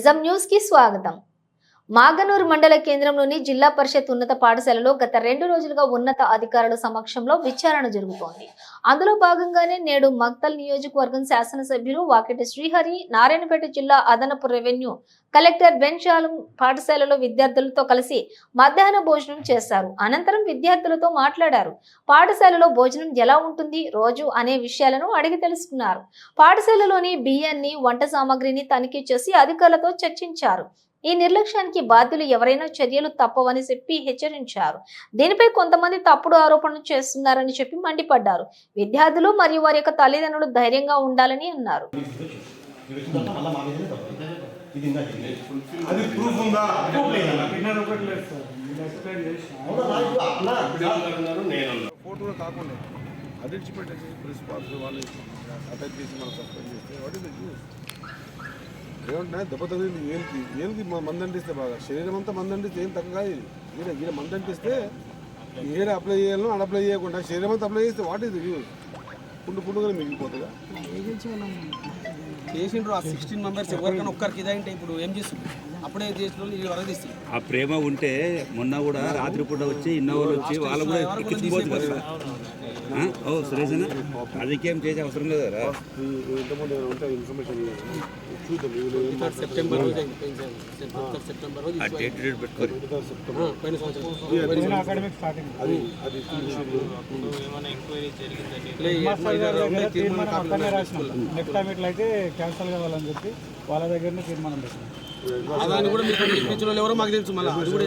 నిజం న్యూస్ కి స్వాగతం మాగనూరు మండల కేంద్రంలోని జిల్లా పరిషత్ ఉన్నత పాఠశాలలో గత రెండు రోజులుగా ఉన్నత అధికారుల సమక్షంలో విచారణ జరుగుతోంది. అందులో భాగంగానే నేడు మక్తల్ నియోజకవర్గం శాసనసభ్యులు వాకిటి శ్రీహరి నారాయణపేట జిల్లా అదనపు రెవెన్యూ కలెక్టర్ బెన్షాలం పాఠశాలలో విద్యార్థులతో కలిసి మధ్యాహ్న భోజనం చేశారు. అనంతరం విద్యార్థులతో మాట్లాడారు. పాఠశాలలో భోజనం ఎలా ఉంటుంది రోజు అనే విషయాలను అడిగి తెలుసుకున్నారు. పాఠశాలలోని బియ్యాన్ని వంట సామాగ్రిని తనిఖీ చేసి అధికారులతో చర్చించారు. ఈ నిర్లక్ష్యానికి బాధ్యులు ఎవరైనా చర్యలు తప్పవని చెప్పి హెచ్చరించారు. దీనిపై కొంతమంది తప్పుడు ఆరోపణలు చేస్తున్నారని చెప్పి మండిపడ్డారు. విద్యార్థులు మరియు వారి యొక్క తల్లిదండ్రులు ధైర్యంగా ఉండాలని అన్నారు. అది ప్రూఫ్ ఉందా? ఫోటోలో కాకుండా ఐడెంటిఫై పెట్టేసి ప్రిన్సిపాల్స్ వాళ్ళు అటాక్ చేసి మనం సస్పెండ్ చేస్తే వాట్ ఇస్ ద యూస్ ఏమంటున్నా దెబ్బ తగిలింది ఏంటి ఏంటి మంది అంటిస్తే బాగా. శరీరం అంతా మంది అంటిస్తే ఏం కాదు ఇది. ఈడ ఈడ మంది అంటిస్తే ఏడ అప్లై చేయాలో ఆడ అప్లై చేయకుండా శరీరం అంతా అప్లై చేస్తే వాట్ ఇస్ ద యూస్ పుండు పుండుగా మిగిలిపోతుందా? చేసిండ్రు ఆ సిక్స్టీన్ మెంబర్స్ ఎవరికైనా ఒక్కరికి ఇదంటే ఇప్పుడు ఏం చేస్తుంది? అప్పుడే చేసిన వాళ్ళు ఇది వరకు తీస్తుంది ఆ ప్రేమ ఉంటే మొన్న కూడా రాత్రి పూట వచ్చి ఇన్నోవాళ్ళు వచ్చి వాళ్ళు కూడా ఆ? ఓ సురేష్ అన్న? రాజకీయం చేసే అవసరం లేదు కదా? September September. నెక్స్ట్ టైం ఇట్లా అయితే క్యాన్సల్ కావాలని చెప్పి వాళ్ళ దగ్గరనే తీర్మానం పెట్టినాం. కూడా మీకు ఎవరో మాకు తెలుసు మళ్ళీ. అది కూడా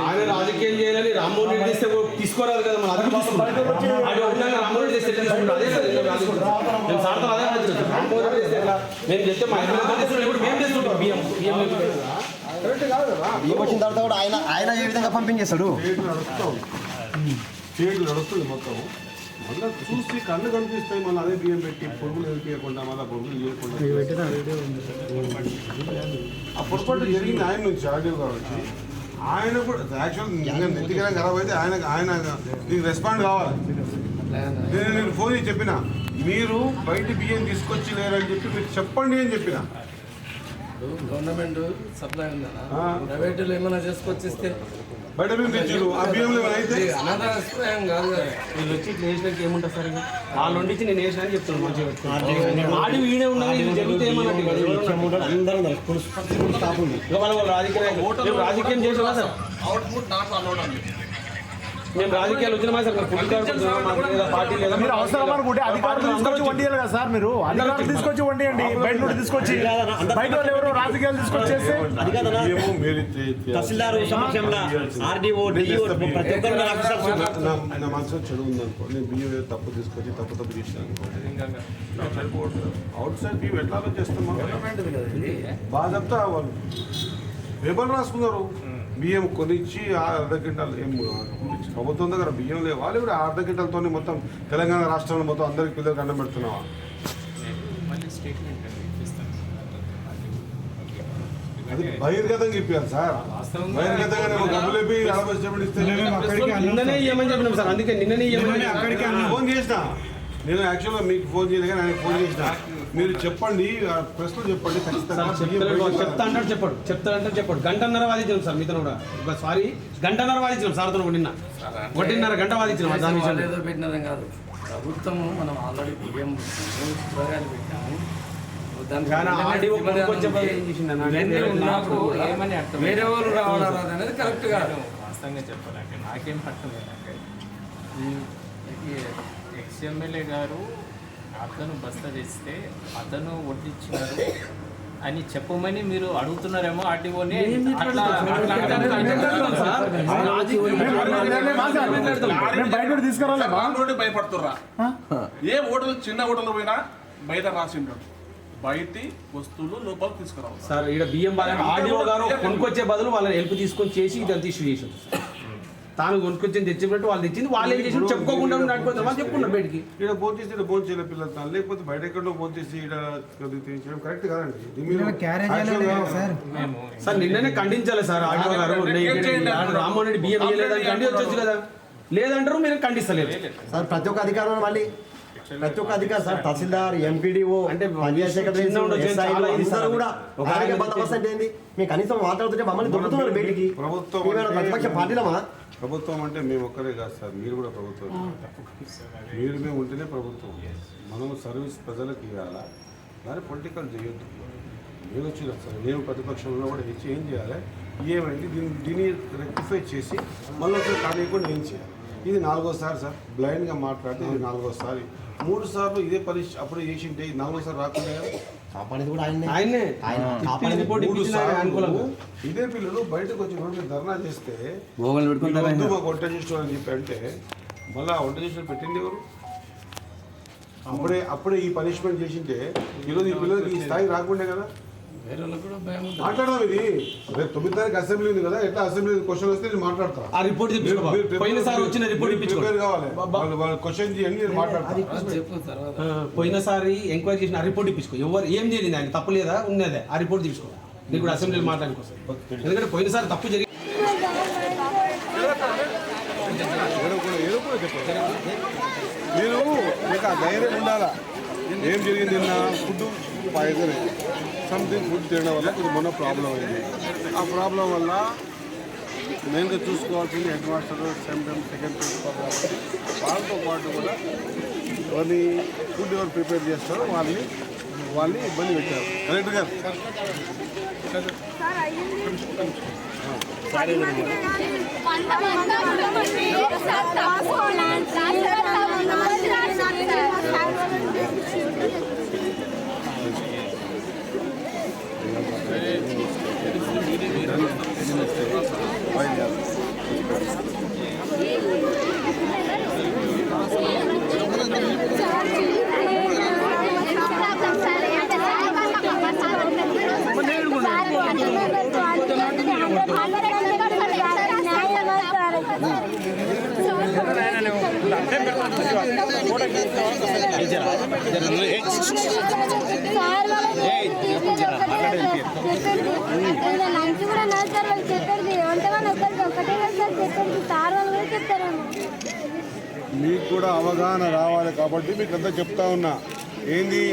ఆయన రాజకీయం చేయాలని రామ్మోహన్ రెడ్డి కూడా తీసుకోరాదు కదా మన అది ఉండగా రామ్మోహన్ రెడ్డి చేస్తే అదే సార్ సార్తో ఆలోచిస్తున్నాను. రామ్మోహన్ రెడ్డి చేస్తే? మేము మా ఇప్పుడు మేము చేస్తుంటాం. బియ్యం వచ్చిన తర్వాత కూడా ఆయన ఆయన ఏ విధంగా పంపించేస్తాడు నడుస్తాం మొత్తం. మళ్ళీ చూసి కళ్ళు కనిపిస్తాయి మళ్ళీ అదే బియ్యం పెట్టి పొరుగులు వెళ్ళిపోయకుండా మళ్ళీ పొరుగులు చేయకుండా ఆ పొరపాటు జరిగింది ఆయన నుంచి ఆర్డీఓ గారు వచ్చి ఆయన కూడా యాక్చువల్ నెత్తికరం ఖరాబ్ అయితే ఆయన ఆయన దీనికి రెస్పాండ్ కావాలి. నేను నేను ఫోన్ చేసి చెప్పిన మీరు బయట బియ్యం తీసుకొచ్చి లేరని చెప్పి మీరు చెప్పండి అని చెప్పిన. గవర్నమెంట్ సప్లై ఉందన్న? ఆ. ప్రైవేట్లో ఏమైనా చేసుకొచ్చిస్తే? బయట బియ్యం అనాథాశ్రయం కాదు కదా. వీళ్ళు వచ్చి ఇట్లా ఏముంటుంది సార్? వాళ్ళు వండించి నేను వేసిన అని చెప్తున్నాను మంచిగా. పెట్టుకుని. ఆడి వీడే ఉన్నది జరిగితే రాజకీయ రాజకీయం చేసామా సార్? అవుట్పుట్ నాట్ అలౌడ్ అండి మేము రాజకీయాలు వచ్చినామా సార్ పార్టీ లేదా మీరు అవసరం అనుకుంటే అధికారులు తీసుకొచ్చి వండియాలి కదా సార్ మీరు? అధికారులు తీసుకొచ్చి వండియండి బయట నుండి తీసుకొచ్చి. బయట వాళ్ళు ఎవరో రాజకీయాలు తీసుకొచ్చి చేస్తే బియ్యము మీరు తే- తే- తహసీల్దార్ సమక్షంలో ఆర్డీఓ డిఈఓ ప్రతి ఒక్కరు నా- నా- నా మనసులో చెడు ఉందనుకో నేను బియ్యం ఏదో తప్పు తీసుకొచ్చి తప్పు తప్పు అనుకో అవుట్ సైడ్ ఎట్లా బాగా చెప్తా వాళ్ళు. పేపర్లు రాసుకున్నారు. బియ్యం కొనిచ్చి ఆ అర్ధ క్వింటాల్ ఏం ప్రభుత్వం దగ్గర బియ్యం లేవు? వాళ్ళు కూడా అర్ధ క్వింటాల్తో మొత్తం తెలంగాణ రాష్ట్రంలో మొత్తం అందరికి పిల్లలకి అన్నం పెడుతున్నావా? అది బహిర్గతంగా ఇప్పారు సార్. బహిర్గతంగా నేను డబ్బులు ఇస్తే నిన్ననే ఇవ్వమని చెప్పినాం సార్ అందుకే నిన్ననే ఇవ్వమని అక్కడికి ఫోన్ చేసిన? నేను యాక్చువల్గా మీకు ఫోన్ చేయలేదు కానీ ఆయన ఫోన్ చేసిన. మీరు చెప్పండి ప్రశ్న చెప్పండి ఖచ్చితంగా చెప్తా అంటాడు చెప్పాడు. చెప్తా అంటే చెప్పాడు. గంటన్నర వాదించాం సార్ మీతో కూడా. ఒక సారీ గంటన్నర వాదించాం సార్తో నిన్న. ఒకటిన్నర గంట వాదించాం దాని విషయంలో ఏదో పెట్టినదని కాదు. ప్రభుత్వము మనం ఆల్రెడీ బియ్యం కూరగాయలు పెట్టాము. వేరే వాళ్ళు రావడం అనేది కరెక్ట్ కాదు. వాస్తవంగా చెప్పాలంటే నాకేం పట్టలేదంటే ఈ ఎక్స్ ఎమ్మెల్యే గారు అతను బస్తా తెస్తే అతను వడ్డించినారు అని చెప్పమని మీరు అడుగుతున్నారేమో ఆర్టీఓని భయపడుతుర్రా. ఏ హోటల్ చిన్న హోటల్ పోయినా బయట రాసిండ్రు. బయటి వస్తువులు లోపల తీసుకురావాలి. సార్ ఇక్కడ బియ్యం బాగా ఆర్డీఓ గారు కొనుక్కొచ్చే బదులు వాళ్ళని హెల్ప్ తీసుకొని చేసి ఇదంతా ఇష్యూ చేసాడు తాను కొనుక్కొచ్చింది తెచ్చినట్టు వాళ్ళు తెచ్చింది వాళ్ళు ఏం చేసి చెప్పుకోకుండా నడిపోతారు వాళ్ళు చెప్పుకున్నారు బయటికి. ఇక్కడ ఫోన్ చేసి ఫోన్ చేయలేదు పిల్లలతో లేకపోతే బయట ఎక్కడో ఫోన్ చేసి ఇక్కడ కరెక్ట్ కాదండి. సార్. నిన్ననే ఖండించాలి సార్ ఆర్డీఓ గారు రామ్మోహన్ రెడ్డి బియ్యం ఖండించవచ్చు కదా. లేదంటారు మీరు ఖండిస్తలేరు. సార్ ప్రతి ఒక్క అధికారం మళ్ళీ ప్రతి ఒక్క అధికారి సార్ తహసీల్దార్ ఎంపీడీఓ అంటే పంచాయత్ సెక్రటరీ అందరూ సార్. కూడా ఒక ఆయనకే ఆయన బందోబస్తు అంటే ఏంది మేము కనీసం మాట్లాడుతుంటే మమ్మల్ని దొరుకుతున్నారు బయటికి. ప్రభుత్వం ప్రతిపక్ష పార్టీలమా? ప్రభుత్వం అంటే మేము ఒక్కరే కాదు సార్ మీరు కూడా ప్రభుత్వం మీరు మేము ఉంటేనే ప్రభుత్వం మనం సర్వీస్ ప్రజలకు ఇవ్వాలా? దాన్ని పొలిటికల్ చేయొద్దు. మీరు వచ్చిన సార్ మేము ప్రతిపక్షంలో కూడా ఇచ్చి ఏం చేయాలి? ఏమైంది? దీన్ని దీన్ని రెక్టిఫై చేసి మళ్ళీ ఒకసారి కానియకుండా ఏం చేయాలి? ఇది నాలుగోసారి సార్. బ్లైండ్గా మాట్లాడితే ఇది నాలుగోసారి. మూడు సార్లు ఇదే పరిస్థితి అప్పుడు చేసింటే ఇది నాలుగోసారి రాకుండా కదా? కాపాడేది కూడా ఆయన్నే. ఆయన్నే. ఆయన తిప్పి కాపాడేది రిపోర్ట్ మూడు ఇప్పించిన ఆయన సార్లు అనుకూలంగా ఇదే పిల్లలు బయటకు వచ్చి రోడ్డు మీద ధర్నా చేస్తే పెట్టుకుంటారా మాకు వంట చేసిన అని చెప్పి అంటే మళ్ళీ ఆ వంట చేసిన పెట్టింది ఎవరు? అప్పుడే అప్పుడే ఈ పనిష్మెంట్ చేసింటే ఈరోజు ఈ పిల్లలకి ఈ స్థాయి రాకుండే కదా. మాట్లాడదాం ఇది. రేపు తొమ్మిది తారీఖు అసెంబ్లీ ఉంది కదా ఎట్లా అసెంబ్లీ క్వశ్చన్ వస్తే నేను మాట్లాడతా. ఆ రిపోర్ట్ పోయినసారి వచ్చిన రిపోర్ట్ కావాలి. క్వశ్చన్ చేయండి నేను మాట్లాడతాను పోయినసారి ఎంక్వైరీ చేసిన ఆ రిపోర్ట్ ఇప్పించుకో. ఎవరు ఏం చేయలేదు ఆయన తప్పు లేదా ఉన్నదే. ఆ రిపోర్ట్ తీసుకో. నీకు కూడా అసెంబ్లీలో మాట్లాడుకోసం ఎందుకంటే పోయినసారి తప్పు జరిగి ఏదో కూడా ఏదో కూడా చెప్పండి మీరు మీకు ఆ ధైర్యం ఉండాలా? ఏం జరిగింది నిన్న? ఫుడ్ పాయిజన్ సంథింగ్ ఫుడ్ తినడం వల్ల కొంచెం మొన్న ప్రాబ్లం అయింది ఆ ప్రాబ్లం వల్ల మెయిన్గా చూసుకోవాల్సింది head master same time second principal కాబట్టి వాళ్ళతో పాటు కూడా ఎవరిని ఫుడ్ ఎవరు ప్రిపేర్ చేస్తారో వాళ్ళని వాళ్ళని ఇబ్బంది పెట్టారు కలెక్టర్ గారు లంచ్ కూడా నా సార్ వాళ్ళు చెప్పారు వంట వాళ్ళు ఒకరికి ఒకటే కదా సార్ చెప్పారు సార్ వాళ్ళు కూడా చెప్తారేమో మీకు కూడా అవగాహన రావాలి కాబట్టి మీకు అంతా చెప్తా ఉన్నా. ఏంది?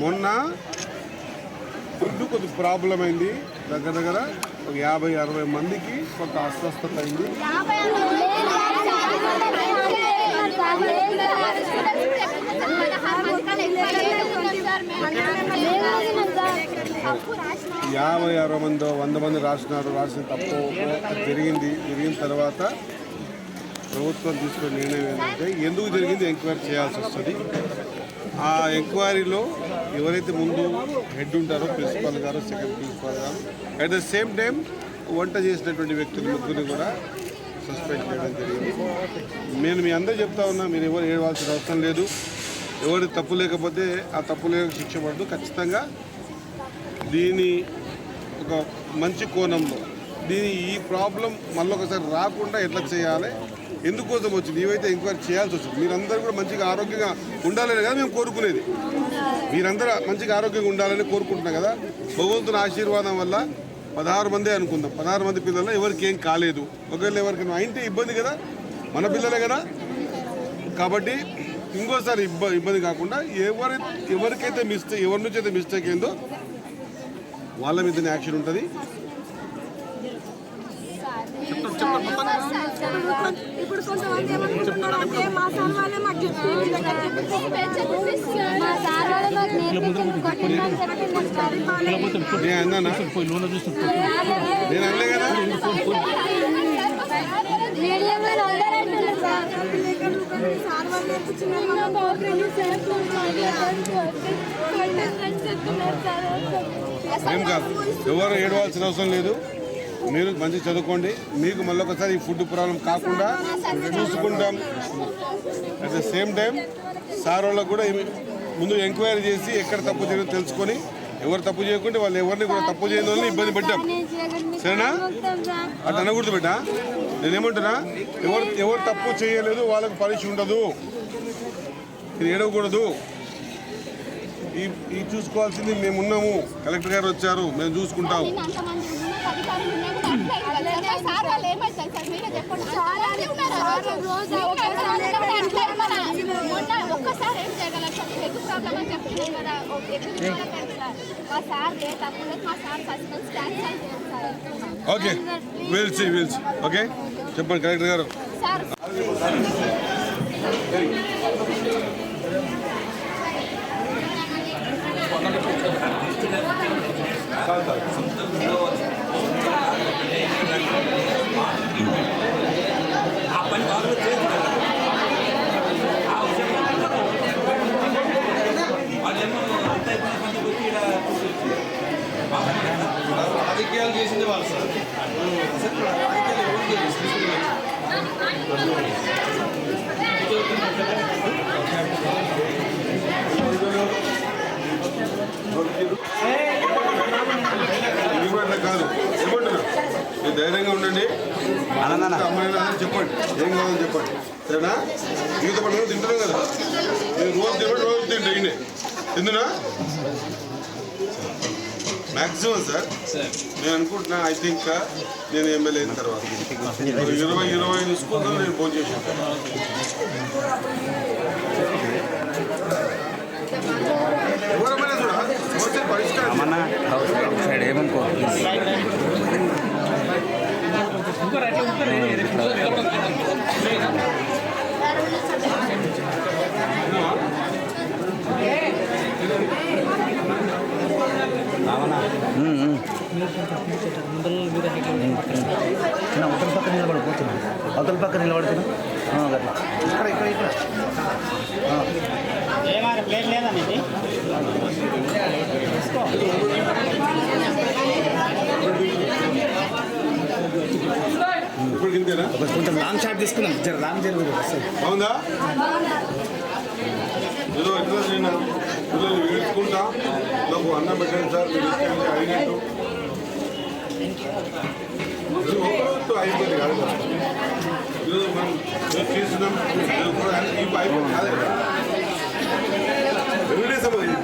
మొన్న ఫుడ్ కొద్ది ప్రాబ్లం అయింది. దగ్గర దగ్గర ఒక యాభై అరవై మందికి కొంత అస్వస్థత అయింది. యాభై అరవై మంది వంద మంది రాసినారు రాసిన తప్పు జరిగింది. జరిగిన తర్వాత ప్రభుత్వం తీసుకున్న నిర్ణయం ఏంటంటే ఎందుకు జరిగింది ఎంక్వైరీ చేయాల్సి వస్తుంది? ఆ ఎంక్వైరీలో ఎవరైతే ముందు హెడ్ ఉంటారో ప్రిన్సిపాల్ గారు సెకండ్ ప్రిన్సిపాల్ గారు అట్ ద సేమ్ టైం వంట చేసినటువంటి వ్యక్తులు ముగ్గురిని కూడా సస్పెండ్ చేయడం జరిగింది. నేను మీ అందరూ చెప్తా ఉన్నా మీరు ఎవరు ఏడవాల్సిన అవసరం లేదు. ఎవరు తప్పు లేకపోతే ఆ తప్పు లేక శిక్ష పడదు. ఖచ్చితంగా దీని ఒక మంచి కోణంలో దీని ఈ ప్రాబ్లం మళ్ళొకసారి రాకుండా ఎట్లా చేయాలి? ఎందుకోసం వచ్చింది? ఇవైతే ఎంక్వైరీ చేయాల్సి వచ్చింది. మీరందరూ కూడా మంచిగా ఆరోగ్యంగా ఉండాలని కదా మేము కోరుకునేది. మీరందరూ మంచిగా ఆరోగ్యంగా ఉండాలని కోరుకుంటున్నాం కదా. భగవంతుని ఆశీర్వాదం వల్ల పదహారు మందే అనుకుందాం. పదహారు మంది పిల్లల్లో ఎవరికి ఏం కాలేదు. ఒకవేళ ఎవరికైనా అయింటే ఇబ్బంది కదా? మన పిల్లలే కదా? కాబట్టి ఇంకోసారి ఇబ్బ ఇబ్బంది కాకుండా ఎవరి ఎవరికైతే మిస్టేక్ ఎవరి నుంచి అయితే మిస్టేక్ ఏందో వాళ్ళ మీద యాక్షన్ ఉంటుంది. ఇప్పుడు కొంతమంది మీ సార్ వాళ్ళే మాకు మీడియంలో సార్. సార్ వాళ్ళు నేర్పించిన ఏం కాదు. ఎవరు ఏడవాల్సిన అవసరం లేదు. మీరు మంచిగా చదువుకోండి. మీకు మళ్ళీ ఒకసారి ఈ ఫుడ్ ప్రాబ్లం కాకుండా చూసుకుంటాం. At the same time sir వాళ్ళకు కూడా ముందు ఎంక్వైరీ చేసి ఎక్కడ తప్పు జరిగిందో తెలుసుకొని ఎవరు తప్పు చేయకుంటే వాళ్ళు ఎవరిని కూడా తప్పు చేయని వాళ్ళని ఇబ్బంది పెట్టాం. సరేనా? అట్లా అనకూడదు బిడ్డ. నేనేమంటున్నా ఎవరు ఎవరు తప్పు చేయలేదు వాళ్ళకి పరీక్ష ఉండదు. ఇది ఏడవకూడదు. ఈ ఈ చూసుకోవాల్సింది మేము ఉన్నాము కలెక్టర్ గారు వచ్చారు మేము చూసుకుంటాం. ఒక్కసారి ఏం చేయగలం సార్ హెడ్ ప్రాబ్లం అని చెప్తున్నాం కదా ఓకే సార్ మా సార్ లేదు తప్పదు మా సార్ ఫస్ట్ నుంచి క్యాన్సల్ చేయండి సార్ ఓకే విల్స్ విల్స్ ఓకే చెప్పండి కలెక్టర్ గారు. సార్ ఆ పని బాగా చేసి వాళ్ళేమో అంత ఇబ్బంది పడి వచ్చి ఈడ రాజకీయాలు చేసింది వాళ్ళు సార్ అసలు రాజకీయాలు ఎవరు చేయలేదు. ఇవ్వండి కాదు ఇవ్వండి మీరు ధైర్యంగా ఉండండి అమ్మాయినా చెప్పండి ఏం కావాలని చెప్పండి సరేనా పాటు రోజు తింటున్నాం కదా మీరు రోజు తినబడి రోజు తింటే ఈయనే తిందునా మ్యాక్సిమం సార్ నేను అనుకుంటున్నా ఐ థింక్ నేను ఎమ్మెల్యే అయిన తర్వాత ఇరవై ఇరవై ఐదు స్కూల్లో నేను ఫోన్ చేశాను ఎవరమైనా చూడ పరిష్కారం ఏమనుకో ಮೊದಲ ಪಕ್ಕ ನಿಲ್ಲಬಾರ್ದು ಕೂತಿನ ಅದರ ಪಕ್ಕ ನಿಲ್ಲಬಾರ್ದು ఇప్పుడు కొంచెం లాంగ్ షాట్ తీసుకున్నాం జర లాంగ్ జరుగుతుంది బాగుందా? ఏదో ఎట్లా నేను పిల్లలు వేడుకుంటా నాకు అన్నం పెట్టండి సార్. మీరు ఇచ్చేది అయినట్టు. ఒకరోజు అయిపోయింది కాదు ఈరోజు మనం రేపు చేస్తున్నాం. అయిపోయింది. కాదు కదా. ఎవ్రీడే సమయం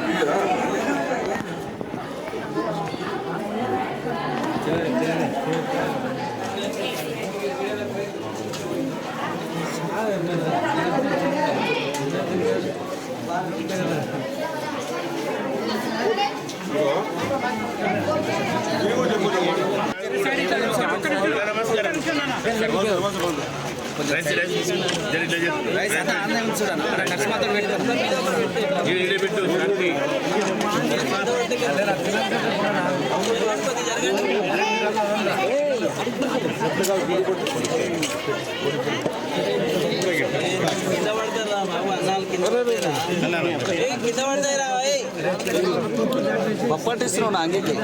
ఇది కదా. ఇదిగో. ఇది కూడా చెప్పు చెప్పు. పప్పటిస్తున్నావు నా అంగీకి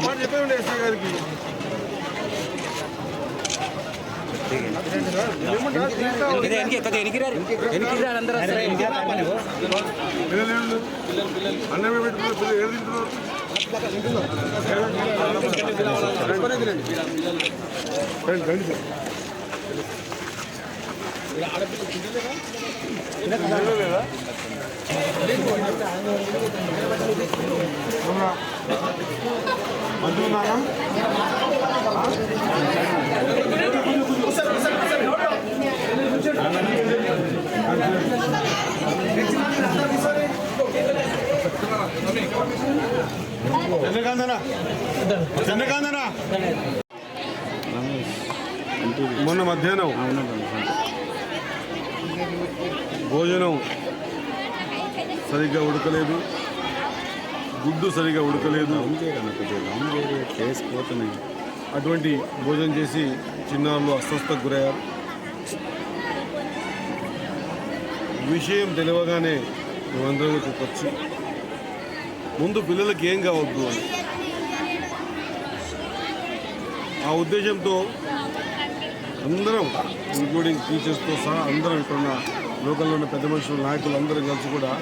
మాట చెప్పండి ఎస్ఐ గారికి పిల్లలు అన్నమే పెట్టుకున్నారు పిల్లలు ఏడు తింటున్నారు రండి రండి సార్ తినలేదా? అవునా? మంచిగా ఉన్నారా? చంద్రకాంతనా చంద్రకాంతనా మొన్న మధ్యాహ్నం భోజనం సరిగ్గా ఉడకలేదు గుడ్డు సరిగ్గా ఉడకలేదు. అటువంటి భోజనం చేసి చిన్నారులు అస్వస్థకు గురయ్యారు. విషయం తెలియగానే మేమందరం వచ్చి ముందు పిల్లలకి ఏం కావద్దు అని. ఆ ఉద్దేశంతో అందరం ఇంక్లూడింగ్ టీచర్స్తో సహా అందరం ఇక్కడ ఉన్న లోకల్లో ఉన్న పెద్ద మనుషులు నాయకులు అందరం కలిసి కూడా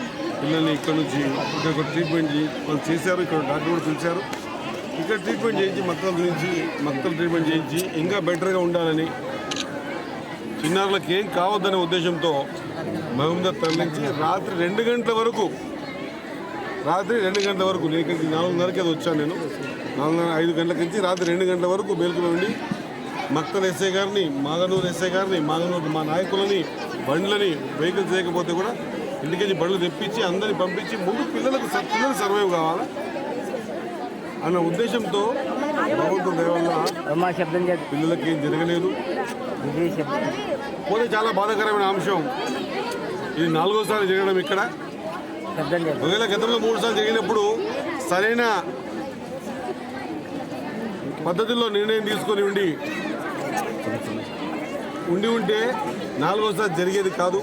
పిల్లల్ని ఇక్కడ నుంచి ఇక్కడ ఒక ట్రీట్మెంట్ చేసి వాళ్ళు చేశారు ఇక్కడ డాక్టర్ కూడా పిలిచారు ఇక్కడ ట్రీట్మెంట్ చేయించి మక్కల గురించి మక్కలు ట్రీట్మెంట్ చేయించి ఇంకా బెటర్గా ఉండాలని చిన్నారులకు ఏం కావద్దనే ఉద్దేశంతో మహబూబ్నగర్ తరలించి రాత్రి రెండు గంటల వరకు రాత్రి రెండు గంటల వరకు నేను ఇక్కడికి నాలుగున్నరకి అది వచ్చాను నేను. నాలుగున్నర ఐదు గంటల నుంచి రాత్రి రెండు గంటల వరకు మేలుకుని ఉండి మక్తల్ ఎస్ఐ గారిని మాగనూరు ఎస్ఐ గారిని మాగనూరు మా నాయకులని బండ్లని వెహికల్స్ చేయకపోతే కూడా ఇంటికి బండ్లు తెప్పించి అందరిని పంపించి ముందు పిల్లలకు పిల్లలు సర్వైవ్ కావాలా? అన్న ఉద్దేశంతో వల్ల పిల్లలకి ఏం జరగలేదు. పోతే చాలా బాధాకరమైన అంశం. ఇది నాలుగోసారి జరగడం ఇక్కడ. ఒకవేళ గతంలో మూడు సార్లు జరిగినప్పుడు సరైన పద్ధతిలో నిర్ణయం తీసుకొని ఉండి ఉండి ఉంటే నాలుగోసారి జరిగేది కాదు.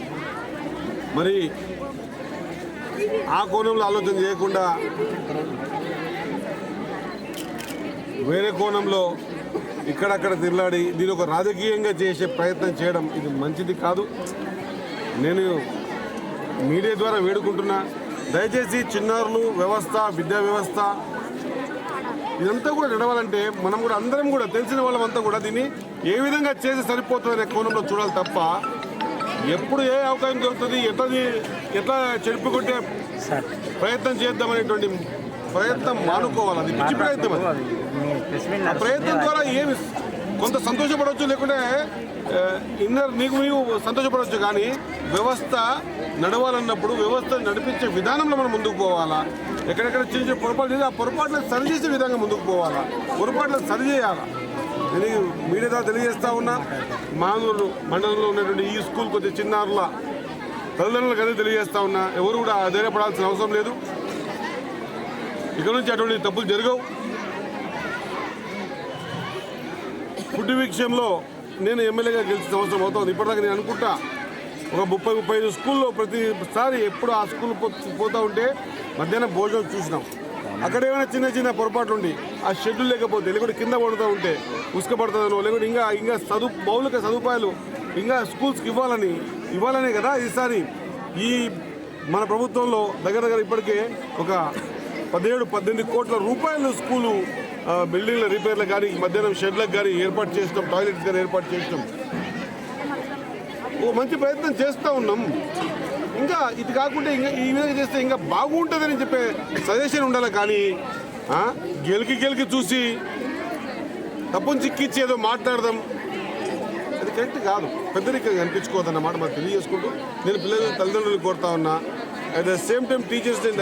మరి ఆ కోణంలో ఆలోచన చేయకుండా వేరే కోణంలో ఇక్కడక్కడ తిరలాడి దీని ఒక రాజకీయంగా చేసే ప్రయత్నం చేయడం ఇది మంచిది కాదు. నేను మీడియా ద్వారా వేడుకుంటున్నా దయచేసి చిన్నారులు వ్యవస్థ విద్యా వ్యవస్థ ఇదంతా కూడా నడవాలంటే మనం కూడా అందరం కూడా తెలిసిన వాళ్ళమంతా కూడా దీన్ని ఏ విధంగా చేసి సరిపోతుందనే కోణంలో చూడాలి తప్ప ఎప్పుడు ఏ అవకాశం దొరుకుతుంది? ఎట్లా ఎట్లా చెడుపుకుంటే ప్రయత్నం చేద్దామనేటువంటి ప్రయత్నం మానుకోవాలి? అది పిచ్చి ప్రయత్నం ఆ ప్రయత్నం ద్వారా ఏమి కొంత సంతోషపడవచ్చు లేకుంటే ఇన్నర్ నీకు నీవు సంతోషపడవచ్చు కానీ వ్యవస్థ నడవాలన్నప్పుడు వ్యవస్థ నడిపించే విధానంలో మనం ముందుకు పోవాలా? ఎక్కడెక్కడ చిన్న చిన్న పొరపాటు చేసి ఆ పొరపాట్లను సరిచేసే విధంగా ముందుకు పోవాలా? పొరపాట్లను సరిచేయాలా? నేను మీడియా ద్వారా తెలియజేస్తా ఉన్నా మానూరు మండలంలో ఉన్నటువంటి ఈ స్కూల్ కొద్ది చిన్నారుల తల్లిదండ్రులకు అదే తెలియజేస్తా ఉన్నా ఎవరు కూడా ధైర్యపడాల్సిన అవసరం లేదు. ఇక్కడ నుంచి అటువంటి తప్పులు జరగవు. ఫుడ్ విషయంలో నేను ఎమ్మెల్యేగా గెలిచిన అవసరం అవుతుంది. ఇప్పటిదాకా నేను అనుకుంటా ఒక ముప్పై ముప్పై ఐదు స్కూల్లో ప్రతిసారి ఎప్పుడు ఆ స్కూల్ పో- ఉంటే మధ్యాహ్నం భోజనం చూసినాం. అక్కడ ఏమైనా చిన్న చిన్న పొరపాట్లు ఉండి ఆ షెడ్యూల్ లేకపోతే లేకుంటే కింద పడుతూ ఉంటే ఉసుక పడుతుందనో లేకుంటే ఇంకా ఇంకా చదువు మౌలిక సదుపాయాలు ఇంకా స్కూల్స్కి ఇవ్వాలని ఇవ్వాలనే కదా ఈసారి. ఈ మన ప్రభుత్వంలో దగ్గర దగ్గర ఇప్పటికే ఒక పదిహేడు పద్దెనిమిది కోట్ల రూపాయలు స్కూలు బిల్డింగ్ల రిపేర్లకు కానీ మధ్యాహ్నం షెడ్లకు కానీ ఏర్పాటు చేసినాం టాయిలెట్స్ కానీ ఏర్పాటు చేసినాం. ఓ మంచి ప్రయత్నం చేస్తూ ఉన్నాం. ఇంకా ఇది కాకుండా ఇంకా ఈ విధంగా చేస్తే ఇంకా బాగుంటుందని చెప్పే సజెషన్ ఉండాలి కానీ గెలికి గెలికి చూసి తప్పని చిక్కిచ్చి ఏదో మాట్లాడదాం. అది కరెక్ట్ కాదు. పెద్దరికంగా అనిపించుకోవద్దన్నమాట మనం తెలియజేసుకుంటూ నేను పిల్లల తల్లిదండ్రులు కోరుతా ఉన్నా. At the same time teachers head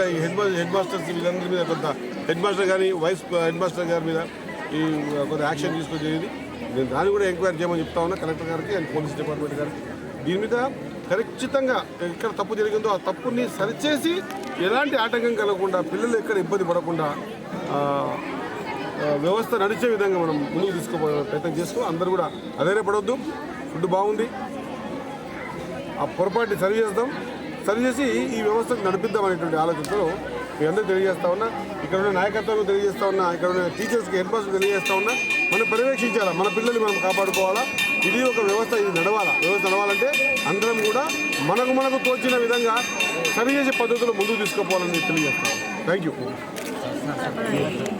head masters వీళ్ళందరి మీద కొంత హెడ్ మాస్టర్ కానీ వైస్ హెడ్ మాస్టర్ గారి మీద ఈ కొంత యాక్షన్ తీసుకొచ్చేది నేను దాన్ని కూడా ఎంక్వైరీ చేయమని చెప్తా ఉన్నా కలెక్టర్ గారికి అండ్ పోలీస్ డిపార్ట్మెంట్ గారికి. దీని మీద ఖచ్చితంగా ఎక్కడ తప్పు జరిగిందో ఆ తప్పుని సరిచేసి ఎలాంటి ఆటంకం కలగకుండా పిల్లలు ఎక్కడ ఇబ్బంది పడకుండా వ్యవస్థ నడిచే విధంగా మనం ముందుకు తీసుకో ప్రయత్నం చేస్తూ అందరూ కూడా అధైర్యపడవద్దు ఫుడ్ బాగుంది. ఆ పొరపాటుని సరి చేద్దాం. సరి చేసి ఈ వ్యవస్థను నడిపిద్దాం అనేటువంటి ఆలోచనతో మీ అందరూ తెలియజేస్తా ఉన్నా ఇక్కడ ఉన్న నాయకత్వం తెలియజేస్తా ఉన్నా ఇక్కడ ఉన్న టీచర్స్కి హెడ్ మాస్టర్ తెలియజేస్తా ఉన్నా మనం పర్యవేక్షించాలా? మన పిల్లల్ని మనం కాపాడుకోవాలా? ఇది ఒక వ్యవస్థ ఇది నడవాలా? వ్యవస్థ నడవాలంటే అందరం కూడా మనకు మనకు తోచిన విధంగా సరి చేసే పద్ధతిలో ముందుకు తీసుకుపోవాలని తెలియజేస్తాం థ్యాంక్ యూ Thank you.